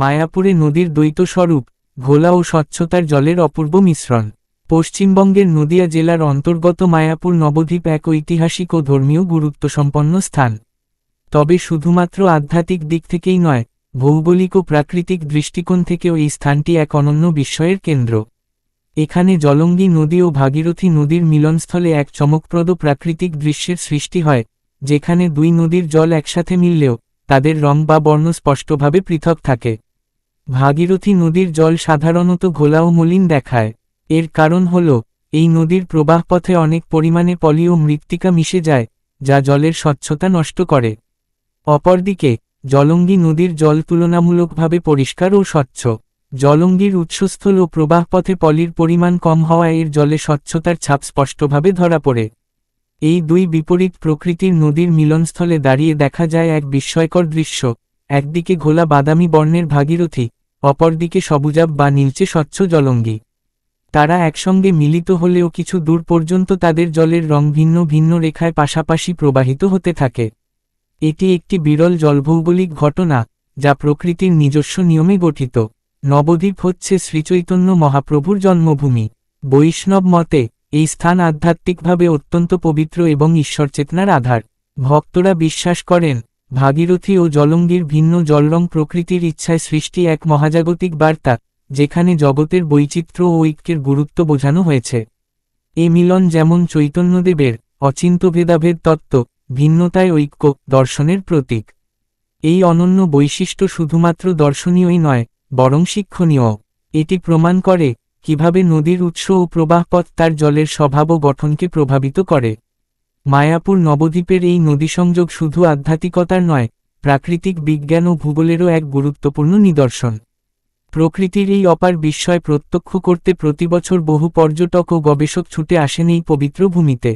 মায়াপুরে নদীর দ্বৈত স্বরূপ, ঘোলা ও স্বচ্ছতার জলের অপূর্ব মিশ্রণ। পশ্চিমবঙ্গের নদিয়া জেলার অন্তর্গত মায়াপুর নবদ্বীপ এক ঐতিহাসিক ও ধর্মীয় গুরুত্বসম্পন্ন স্থান। তবে শুধুমাত্র আধ্যাত্মিক দিক থেকেই নয়, ভৌগোলিক ও প্রাকৃতিক দৃষ্টিকোণ থেকেও এই স্থানটি এক অনন্য বিস্ময়ের কেন্দ্র। এখানে জলঙ্গি নদী ও ভাগীরথী নদীর মিলনস্থলে এক চমকপ্রদ প্রাকৃতিক দৃশ্যের সৃষ্টি হয়, যেখানে দুই নদীর জল একসাথে মিললেও তাদের রং বা বর্ণ স্পষ্টভাবে পৃথক থাকে। ভাগীরথী নদীর জল সাধারণত ঘোলা ও মলিন দেখায়। এর কারণ হল, এই নদীর প্রবাহপথে অনেক পরিমাণে পলি ও মৃত্তিকা মিশে যায়, যা জলের স্বচ্ছতা নষ্ট করে। অপরদিকে, জলঙ্গি নদীর জল তুলনামূলকভাবে পরিষ্কার ও স্বচ্ছ। জলঙ্গির উৎসস্থল ও প্রবাহপথে পলির পরিমাণ কম হওয়ায় এর জলে স্বচ্ছতার ছাপ স্পষ্টভাবে ধরা পড়ে। এই দুই বিপরীত প্রকৃতির নদীর মিলনস্থলে দাঁড়িয়ে দেখা যায় এক বিস্ময়কর দৃশ্য। একদিকে ঘোলা বাদামি বর্ণের ভাগীরথী অপরদিকে সবুজাব বা নীলচে স্বচ্ছ জলঙ্গি। তারা একসঙ্গে মিলিত হলেও কিছু দূর পর্যন্ত তাদের জলের রং ভিন্ন ভিন্ন রেখায় পাশাপাশি প্রবাহিত হতে থাকে। এটি একটি বিরল জলভৌগোলিক ঘটনা, যা প্রকৃতির নিজস্ব নিয়মে গঠিত। নবদ্বীপ হচ্ছে শ্রীচৈতন্য মহাপ্রভুর জন্মভূমি। বৈষ্ণব মতে, এই স্থান আধ্যাত্মিকভাবে অত্যন্ত পবিত্র এবং ঈশ্বরচেতনার আধার। ভক্তরা বিশ্বাস করেন ভাগীরথী ও জলঙ্গির ভিন্ন জলরং প্রকৃতির ইচ্ছায় সৃষ্টি এক মহাজাগতিক বার্তা, যেখানে জগতের বৈচিত্র্য ও ঐক্যের গুরুত্ব বোঝানো হয়েছে। এ মিলন যেমন চৈতন্যদেবের অচিন্ত ভেদাভেদ তত্ত্ব, ভিন্নতায় ঐক্য, দর্শনের প্রতীক। এই অনন্য বৈশিষ্ট্য শুধুমাত্র দর্শনীয়ই নয়, বরং শিক্ষণীয়। এটি প্রমাণ করে কীভাবে নদীর উৎস ও প্রবাহপথ তার জলের স্বভাব ও গঠনকে প্রভাবিত করে। মায়াপুর নবদ্বীপের এই নদী সংযোগ শুধু আধ্যাত্মিকতার নয়, প্রাকৃতিক বিজ্ঞান ও ভূগোলেরও এক গুরুত্বপূর্ণ নিদর্শন। প্রকৃতির এই অপার বিস্ময় প্রত্যক্ষ করতে প্রতিবছর বহু পর্যটক ও গবেষক ছুটে আসেন এই পবিত্র ভূমিতে।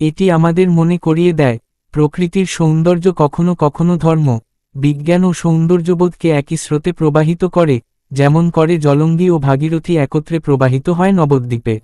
এটি আমাদের মনে করিয়ে দেয়, প্রকৃতির সৌন্দর্য কখনো কখনো ধর্ম, বিজ্ঞান ও সৌন্দর্যবোধকে একই স্রোতে প্রবাহিত করে, যেমন করে জলঙ্গি ও ভাগীরথী একত্রে প্রবাহিত হয় নবদ্বীপে।